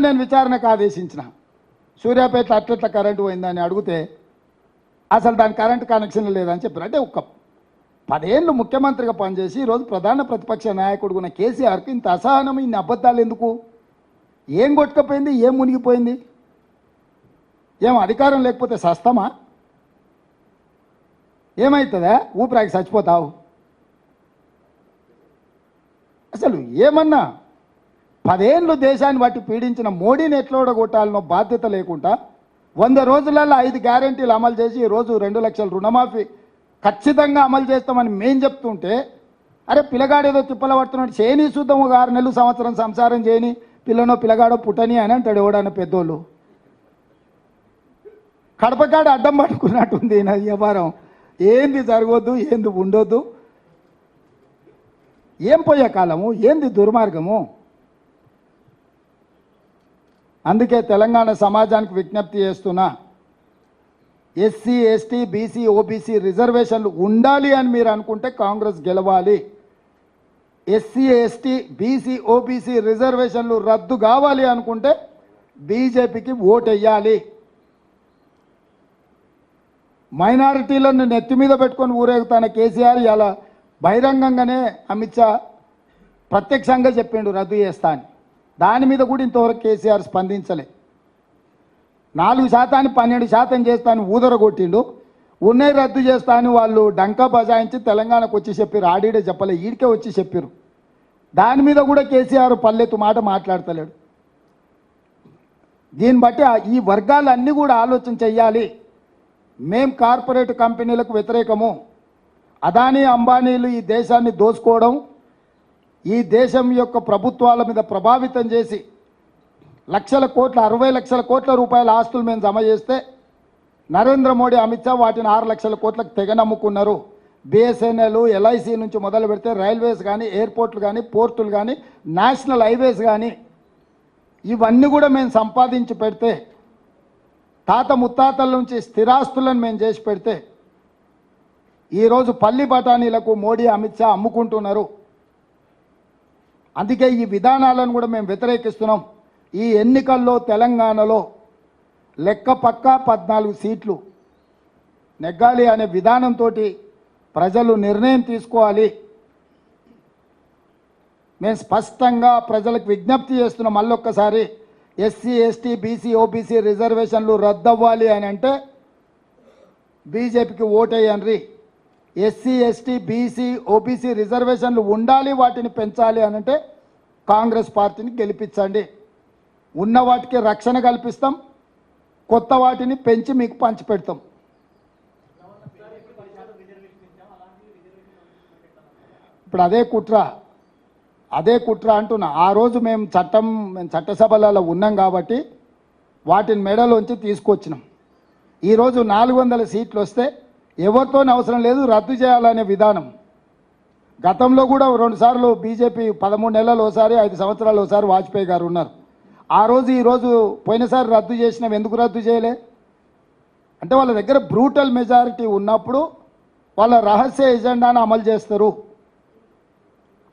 నేను విచారణకు ఆదేశించిన. సూర్యాపేట అట్లట్ల కరెంటు పోయిందని అడిగితే అసలు దాని కరెంటు కనెక్షన్ లేదని చెప్పారు. అంటే ఒక పదేళ్ళు ముఖ్యమంత్రిగా పనిచేసి ఈరోజు ప్రధాన ప్రతిపక్ష నాయకుడు ఉన్న కేసీఆర్కి ఇంత అసహనం ఇన్ని అబద్ధాలు ఎందుకు? ఏం కొట్టుకపోయింది? ఏం మునిగిపోయింది? ఏం అధికారం లేకపోతే సస్తమా? ఏమవుతుందా ఊపిరాకి చచ్చిపోతావు. అసలు ఏమన్నా పదేళ్ళు దేశాన్ని బట్టి పీడించిన మోడీని ఎట్లోడగొట్టాలనో బాధ్యత లేకుండా వంద రోజులలో ఐదు గ్యారెంటీలు అమలు చేసి ఈరోజు రెండు లక్షల రుణమాఫీ ఖచ్చితంగా అమలు చేస్తామని మేం చెప్తుంటే అరే పిల్లగాడేదో తిప్పల పడుతున్నాడు చేయని చూద్దాము ఒక ఆరు నెలలు సంవత్సరం సంసారం చేయని పిల్లనో పిల్లగాడో పుట్టని అని అంటాడు ఎవడన్న పెద్దోళ్ళు. కడపకాడ అడ్డం పట్టుకున్నట్టుంది నా వ్యాపారం. ఏంది జరగొద్దు ఏంది ఉండొద్దు? ఏం పోయే కాలము? ఏంది దుర్మార్గము? అందుకే తెలంగాణ సమాజానికి విజ్ఞప్తి చేస్తున్నా ఎస్సీ ఎస్టీ బీసీ ఓబీసీ రిజర్వేషన్లు ఉండాలి అని మీరు అనుకుంటే కాంగ్రెస్ గెలవాలి. ఎస్సీ ఎస్టీ బీసీ ఓబీసీ రిజర్వేషన్లు రద్దు కావాలి అనుకుంటే బీజేపీకి ఓటెయ్యాలి. మైనారిటీలను నెత్తి మీద పెట్టుకొని ఊరేగుతాన కేసీఆర్ ఇలా బహిరంగంగానే అమిత్ షా ప్రత్యక్షంగా చెప్పిండు రద్దు చేస్తా అని. దాని మీద కూడా ఇంతవరకు కేసీఆర్ స్పందించలే. నాలుగు శాతాన్ని పన్నెండు శాతం చేస్తాను ఊదరగొట్టిండు. ఉన్నాయి రద్దు చేస్తాను వాళ్ళు డంకా బజాయించి తెలంగాణకు వచ్చి చెప్పారు ఆడిడే చెప్పలే ఈడికే వచ్చి చెప్పారు దాని మీద కూడా కేసీఆర్ పల్లెత్తు మాట మాట్లాడతలేడు. దీన్ని బట్టి ఈ వర్గాలన్నీ కూడా ఆలోచన చెయ్యాలి. మేం కార్పొరేట్ కంపెనీలకు వ్యతిరేకము. అదానీ అంబానీలు ఈ దేశాన్ని దోచుకోవడం ఈ దేశం యొక్క ప్రభుత్వాల మీద ప్రభావితం చేసి లక్షల కోట్ల అరవై లక్షల కోట్ల రూపాయల ఆస్తులు మేము జమ చేస్తే నరేంద్ర మోడీ అమిత్ షా వాటిని ఆరు లక్షల కోట్లకు తెగ నమ్ముకున్నారు బిఎస్ఎన్ఎల్ ఎల్ఐసి నుంచి మొదలు పెడితే రైల్వేస్ కానీ ఎయిర్పోర్ట్లు కానీ పోర్టులు కానీ నేషనల్ హైవేస్ కానీ ఇవన్నీ కూడా మేము సంపాదించి పెడితే తాత ముత్తాతల నుంచి స్థిరాస్తులను మేము చేసి పెడితే ఈరోజు పల్లి బఠానీలకు మోడీ అమిత్ షా అమ్ముకుంటున్నారు. అందుకే ఈ విధానాలను కూడా మేము వ్యతిరేకిస్తున్నాం. ఈ ఎన్నికల్లో తెలంగాణలో లెక్క పక్క పద్నాలుగు సీట్లు నెగ్గాలి అనే విధానంతో ప్రజలు నిర్ణయం తీసుకోవాలి. మేము స్పష్టంగా ప్రజలకు విజ్ఞప్తి చేస్తున్నాం. మళ్ళొక్కసారి ఎస్సీ ఎస్టీ బీసీ ఓబీసీ రిజర్వేషన్లు రద్దవ్వాలి అని అంటే బీజేపీకి ఓటేయండ్రి ఎస్సీ ఎస్టీ బీసీ ఓబీసీ రిజర్వేషన్లు ఉండాలి వాటిని పెంచాలి అని అంటే కాంగ్రెస్ పార్టీని గెలిపించండి. ఉన్న వాటికి రక్షణ కల్పిస్తాం కొత్త వాటిని పెంచి మీకు పంచిపెడతాం ఇప్పుడు అదే కుట్ర అదే కుట్ర అంటున్నా. ఆ రోజు మేము చట్టం మేము చట్టసభలలో ఉన్నాం కాబట్టి వాటిని మెడలోంచి తీసుకొచ్చినాం. ఈరోజు నాలుగు వందల సీట్లు వస్తే ఎవరితోనే అవసరం లేదు రద్దు చేయాలనే విధానం. గతంలో కూడా రెండుసార్లు బీజేపీ పదమూడు నెలలు ఒకసారి ఐదు సంవత్సరాలు ఒకసారి వాజ్పేయి గారు ఉన్నారు. ఆ రోజు ఈరోజు పోయినసారి రద్దు చేసినాం ఎందుకు రద్దు చేయలే? అంటే వాళ్ళ దగ్గర బ్రూటల్ మెజారిటీ ఉన్నప్పుడు వాళ్ళ రహస్య ఎజెండాను అమలు చేస్తారు.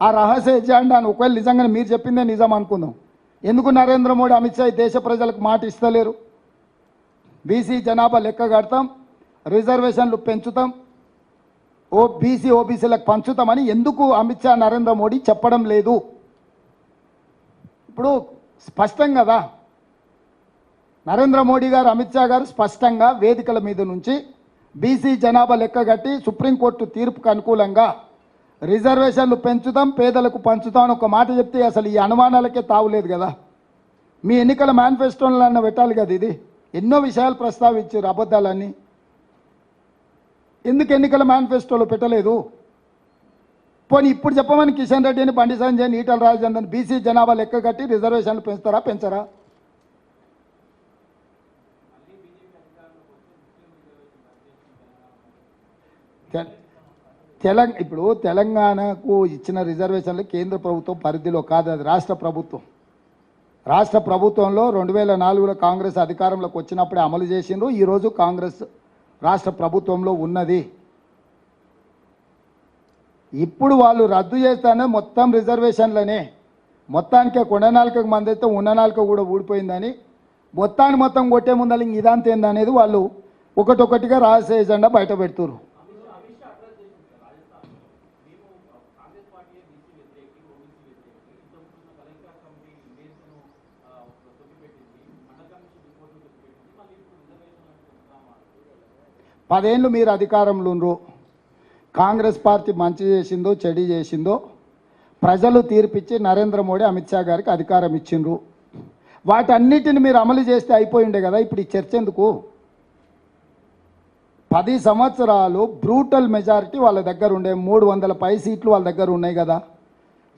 ఆ రహస్య ఎజెండాను ఒకవేళ నిజంగానే మీరు చెప్పిందే నిజం అనుకుందాం. ఎందుకు నరేంద్ర మోడీ అమిత్ షా దేశ ప్రజలకు మాట ఇస్తలేరు? బీసీ జనాభా లెక్క కడతాం రిజర్వేషన్లు పెంచుతాం. ఓ బీసీ ఓబీసీలకు పంచుతామని ఎందుకు అమిత్ షా నరేంద్ర మోడీ చెప్పడం లేదు? ఇప్పుడు స్పష్టం కదా. నరేంద్ర మోడీ గారు అమిత్ షా గారు స్పష్టంగా వేదికల మీద నుంచి బీసీ జనాభా లెక్క కట్టి సుప్రీంకోర్టు తీర్పుకు అనుకూలంగా రిజర్వేషన్లు పెంచుతాం పేదలకు పంచుతాం అని ఒక మాట చెప్తే అసలు ఈ అనుమానాలకే తావులేదు కదా. మీ ఎన్నికల మేనిఫెస్టోలన్న పెట్టాలి కదా ఇది. ఎన్నో విషయాలు ప్రస్తావించారు అబద్ధాలన్నీ. ఎందుకు ఎన్నికల మేనిఫెస్టోలో పెట్టలేదు? పోనీ ఇప్పుడు చెప్పమని కిషన్ రెడ్డిని బండి సంజయ్ ఈటల రాజేందర్ బీసీ జనాభా లెక్క కట్టి రిజర్వేషన్లు పెంచుతారా పెంచరా? తె- తెలంగ ఇప్పుడు తెలంగాణకు ఇచ్చిన రిజర్వేషన్లు కేంద్ర ప్రభుత్వం పరిధిలో కాదు అది రాష్ట్ర ప్రభుత్వం. రాష్ట్ర ప్రభుత్వంలో రెండు వేల నాలుగులో కాంగ్రెస్ అధికారంలోకి వచ్చినప్పుడే అమలు చేసిండ్రు ఈరోజు కాంగ్రెస్ రాష్ట్ర ప్రభుత్వంలో ఉన్నది. ఇప్పుడు వాళ్ళు రద్దు చేస్తానే మొత్తం రిజర్వేషన్లనే. మొత్తానికే కొండనాలుకకు మంది అయితే ఉన్న కూడా ఊడిపోయిందని. మొత్తాన్ని మొత్తం కొట్టే ముందర ఇంక వాళ్ళు ఒకటొకటిగా రాసే ఎజెండా బయట పెడుతున్నారు పదేళ్ళు మీరు అధికారంలో కాంగ్రెస్ పార్టీ మంచి చేసిందో చెడు చేసిందో ప్రజలు తీర్పిచ్చి నరేంద్ర మోడీ అమిత్ షా గారికి అధికారం ఇచ్చిండ్రు. వాటన్నిటిని మీరు అమలు చేస్తే అయిపోయిండే కదా ఇప్పుడు ఈ చర్చ ఎందుకు? పది సంవత్సరాలు బ్రూటల్ మెజారిటీ వాళ్ళ దగ్గర ఉండే మూడు వందల పై సీట్లు వాళ్ళ దగ్గర ఉన్నాయి కదా.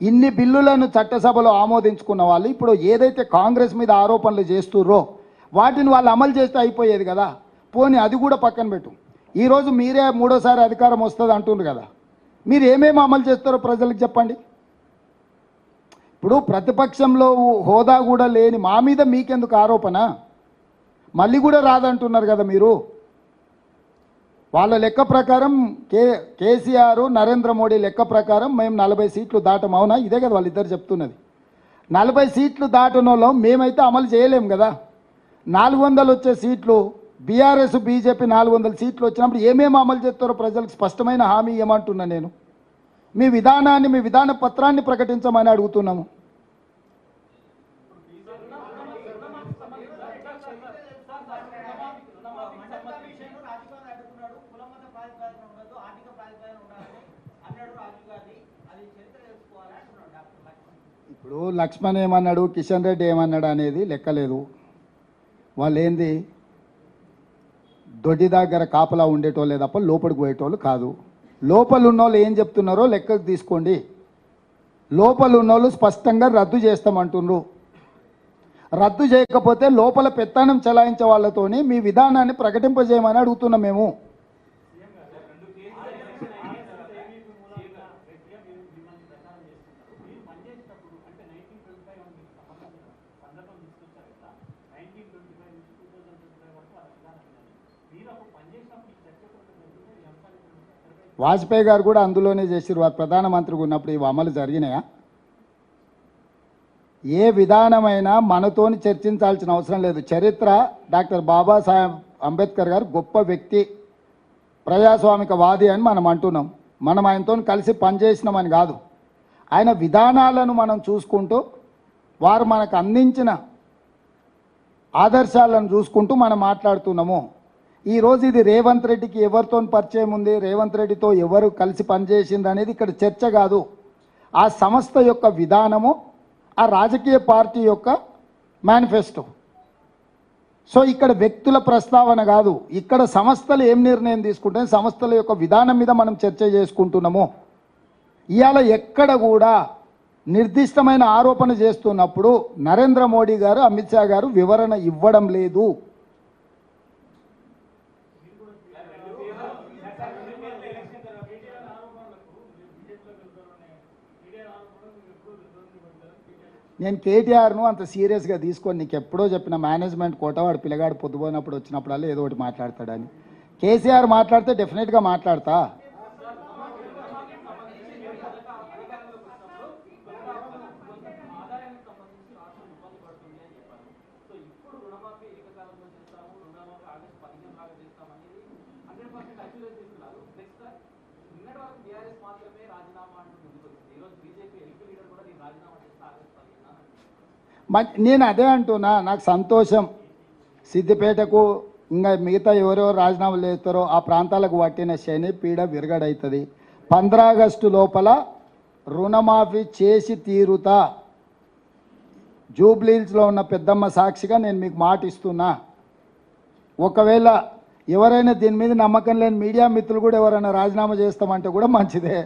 ఇన్ని బిల్లులను చట్టసభలో ఆమోదించుకున్న వాళ్ళు ఇప్పుడు ఏదైతే కాంగ్రెస్ మీద ఆరోపణలు చేస్తుర్రో వాటిని వాళ్ళు అమలు చేస్తే అయిపోయేది కదా. పోనీ అది కూడా పక్కన పెట్టు. ఈరోజు మీరే మూడోసారి అధికారం వస్తుంది అంటుండ్రు కదా. మీరు ఏమేమి అమలు చేస్తారో ప్రజలకు చెప్పండి. ఇప్పుడు ప్రతిపక్షంలో హోదా కూడా లేని మా మీద మీకెందుకు ఆరోపణ? మళ్ళీ కూడా రాదంటున్నారు కదా మీరు. వాళ్ళ లెక్క ప్రకారం కే కేసీఆర్ నరేంద్ర మోడీ లెక్క ప్రకారం మేము నలభై సీట్లు దాటం. అవునా? ఇదే కదా వాళ్ళిద్దరు చెప్తున్నది. నలభై సీట్లు దాటనలో మేమైతే అమలు చేయలేము కదా. నాలుగు వందలు వచ్చే సీట్లు బీఆర్ఎస్ బీజేపీ నాలుగు వందల సీట్లు వచ్చినప్పుడు ఏమేమి అమలు చేస్తారో ప్రజలకు స్పష్టమైన హామీ ఏమంటున్నా నేను. మీ విధానాన్ని మీ విధాన పత్రాన్ని ప్రకటించమని అడుగుతున్నాము. ఇప్పుడు లక్ష్మణ్ ఏమన్నాడు కిషన్ రెడ్డి ఏమన్నాడు అనేది లెక్కలేదు. వాళ్ళు ఏంది దొడ్డి దగ్గర కాపలా ఉండేటోళ్ళే తప్ప లోపలికి పోయేటోళ్ళు కాదు. లోపల ఉన్నోళ్ళు ఏం చెప్తున్నారో లెక్కకు తీసుకోండి. లోపల ఉన్నోళ్ళు స్పష్టంగా రద్దు చేస్తామంటుండ్రు. రద్దు చేయకపోతే లోపల పెత్తానం చలాయించే వాళ్ళతోని మీ విధానాన్ని ప్రకటింపజేయమని అడుగుతున్నాం మేము. వాజ్పేయి గారు కూడా అందులోనే చేసిరు వారు ప్రధానమంత్రిగా ఉన్నప్పుడు ఇవి అమలు జరిగినాయా? ఏ విధానమైనా మనతోని చర్చించాల్సిన అవసరం లేదు. చరిత్ర డాక్టర్ బాబాసాహెబ్ అంబేద్కర్ గారు గొప్ప వ్యక్తి ప్రజాస్వామిక వాది అని మనం అంటున్నాం. మనం ఆయనతో కలిసి పనిచేసినామని కాదు. ఆయన విధానాలను మనం చూసుకుంటూ వారు మనకు అందించిన ఆదర్శాలను చూసుకుంటూ మనం మాట్లాడుతున్నాము. ఈరోజు ఇది రేవంత్ రెడ్డికి ఎవరితో పరిచయం ఉంది? రేవంత్ రెడ్డితో ఎవరు కలిసి పనిచేసింది అనేది ఇక్కడ చర్చ కాదు. ఆ సంస్థ యొక్క విధానము ఆ రాజకీయ పార్టీ యొక్క మేనిఫెస్టో సో ఇక్కడ వ్యక్తుల ప్రస్తావన కాదు. ఇక్కడ సంస్థలు ఏం నిర్ణయం తీసుకుంటే సంస్థల యొక్క విధానం మీద మనం చర్చ చేసుకుంటున్నాము. ఇవాళ ఎక్కడ కూడా నిర్దిష్టమైన ఆరోపణ చేస్తున్నప్పుడు నరేంద్ర మోడీ గారు అమిత్ షా గారు వివరణ ఇవ్వడం లేదు. నేను కేటీఆర్ను అంత సీరియస్గా తీసుకొని నీకు ఎప్పుడో చెప్పిన మేనేజ్మెంట్ కోట వాడు పిల్లగాడు పొద్దుపోయినప్పుడు వచ్చినప్పుడల్లా ఏదో ఒకటి మాట్లాడతాడని. కేసీఆర్ మాట్లాడితే డెఫినెట్గా మాట్లాడతా. రాజీనామా నేను అదే అంటున్నా నాకు సంతోషం. సిద్దిపేటకు ఇంకా మిగతా ఎవరెవరు రాజీనామాలు చేస్తారో ఆ ప్రాంతాలకు పట్టిన శని పీడ విరగడవుతుంది పంద్రా ఆగస్టు లోపల రుణమాఫీ చేసి తీరుతా. జూబ్లీహిల్స్లో ఉన్న పెద్దమ్మ సాక్షిగా నేను మీకు మాట ఇస్తున్నా. ఒకవేళ ఎవరైనా దీని మీద నమ్మకం లేని మీడియా మిత్రులు కూడా ఎవరైనా రాజీనామా చేస్తామంటే కూడా మంచిదే.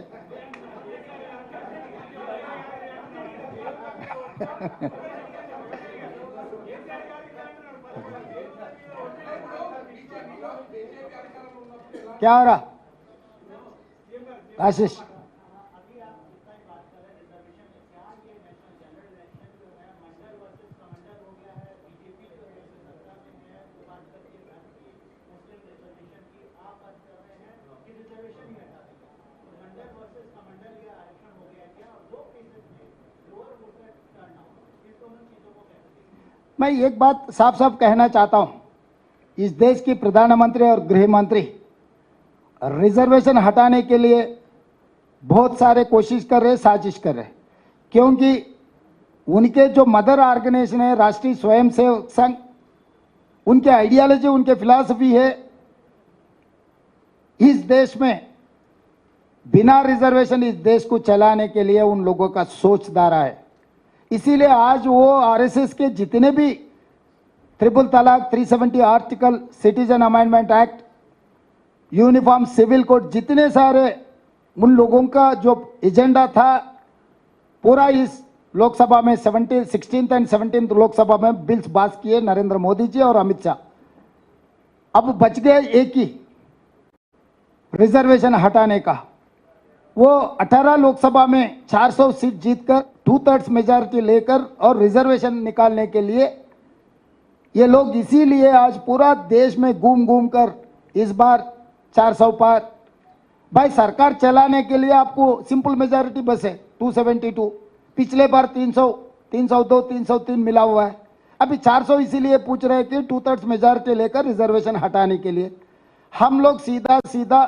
क्या हो रहा? आशीष। मैं एक बात साफ़ साफ़ कहना चाहता हूँ। इस देश की प्रधानमंत्री और गृह मंत्री रिजर्वेशन हटाने के लिए बहुत सारे कोशिश कर रहे, साजिश कर रहे। क्योंकि उनके जो मदर ऑर्गेनाइजेशन है, राष्ट्रीय स्वयंसेवक संघ, उनके आइडियोलॉजी, उनके फिलॉसफी है, इस देश में बिना रिजर्वेशन इस देश को चलाने के लिए उन लोगों का सोचधारा है। इसीलिए आज वो आरएसएस के जितने भी ट्रिपल तलाक 370 article citizen amendment act uniform civil code, जितने सारे उन लोगों का जो एजेंडा था, पूरा इस लोकसभा में 17 सिक्सटीन एंड सेवनटीन लोकसभा में बिल्स पास किए नरेंद्र मोदी जी और अमित शाह। अब बच गए एक ही। रिजर्वेशन हटाने का। वो 18 लोकसभा में 400 सीट जीतकर टू थर्ड्स मेजॉरिटी लेकर और रिजर्वेशन निकालने के लिए ये लोग इसीलिए आज पूरा देश में घूम घूम कर इस बार 400 पार। भाई, सरकार चलाने के लिए आपको सिंपल मेजोरिटी बस है 272 पिछले बार 300 302 303 मिला हुआ है। अभी 400 इसीलिए पूछ रहे थे टू थर्ड्स मेजोरिटी लेकर रिजर्वेशन हटाने के लिए। हम लोग सीधा सीधा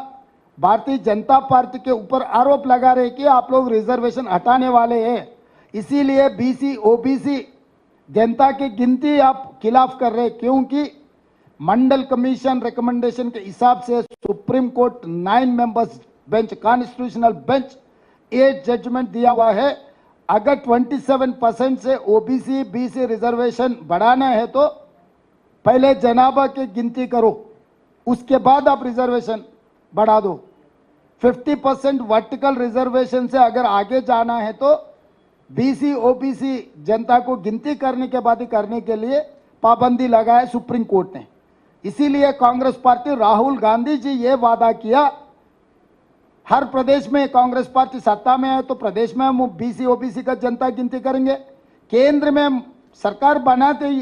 भारतीय जनता पार्टी के ऊपर आरोप लगा रहे कि आप लोग रिजर्वेशन हटाने वाले हैं। इसीलिए बीसी ओबीसी जनता की गिनती आप खिलाफ कर रहे क्योंकि मंडल कमीशन रिकमेंडेशन के हिसाब से supreme court nine members bench constitutional bench एक जजमेंट दिया हुआ है। अगर 27 परसेंट से ओबीसी बीसी रिजर्वेशन बढ़ाना है तो पहले जनाबा की गिनती करो, उसके बाद आप रिजर्वेशन बढ़ा दो। 50 परसेंट वर्टिकल रिजर्वेशन से अगर आगे जाना है तो बीसी ओबीसी जनता को गिनती करने के बाद करने के लिए पाबंदी लगाए सुप्रीम कोर्ट ने। इसीलिए कांग्रेस पार्टी राहुल गांधी जी ये वादा किया, हर प्रदेश में कांग्रेस पार्टी सत्ता में है तो प्रदेश में हम बीसी ओबीसी का जनता गिनती करेंगे। केंद्र में सरकार बनाते ही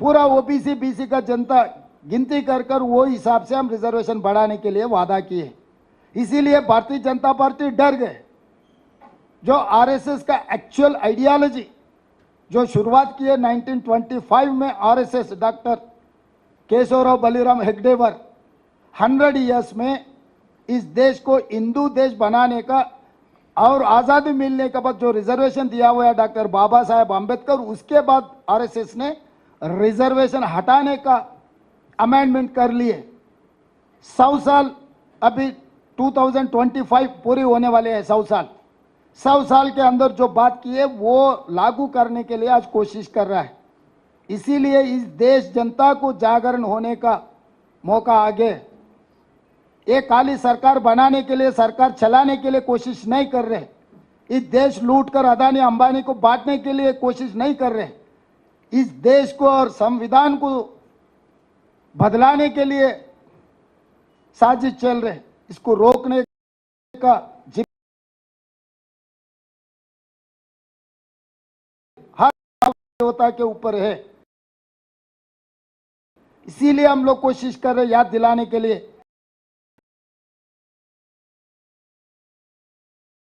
पूरा ओबीसी बीसी का जनता गिनती कर कर वो हिसाब से हम रिजर्वेशन बढ़ाने के लिए वादा किए। इसीलिए भारतीय जनता पार्टी डर गए। जो आरएसएस का एक्चुअल आइडियोलॉजी जो शुरुआत की है 1925 में आरएसएस डॉक्टर केशवराव बलिराम हेगडेवर 100 इयर्स में इस देश को हिंदू देश बनाने का और आज़ादी मिलने के बाद जो रिजर्वेशन दिया हुआ है डॉक्टर बाबा साहेब आम्बेडकर उसके बाद आरएसएस ने रिजर्वेशन हटाने का अमेंडमेंट कर लिए। सौ साल, अभी 2025 पूरी होने वाले हैं सौ साल। सौ साल के अंदर जो बात की है, वो लागू करने के लिए आज कोशिश कर रहा है। इसीलिए इस देश जनता को जागरण होने का मौका आगे। ये काली सरकार बनाने के लिए, सरकार चलाने के लिए कोशिश नहीं कर रहे। इस देश लूट कर अदानी अंबानी को बांटने के लिए कोशिश नहीं कर रहे। इस देश को और संविधान को बदलाने के लिए साजिश चल रहे। इसको रोकने का हर देवता के ऊपर है। इसीलिए हम लोग कोशिश कर रहे याद दिलाने के लिए।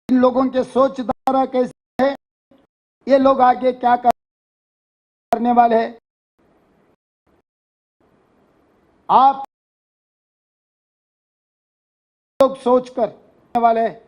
इन लोगों के सोच धारा कैसे है? ये लोग आगे क्या करने वाले हैं? आप लोग सोच कर वाले हैं।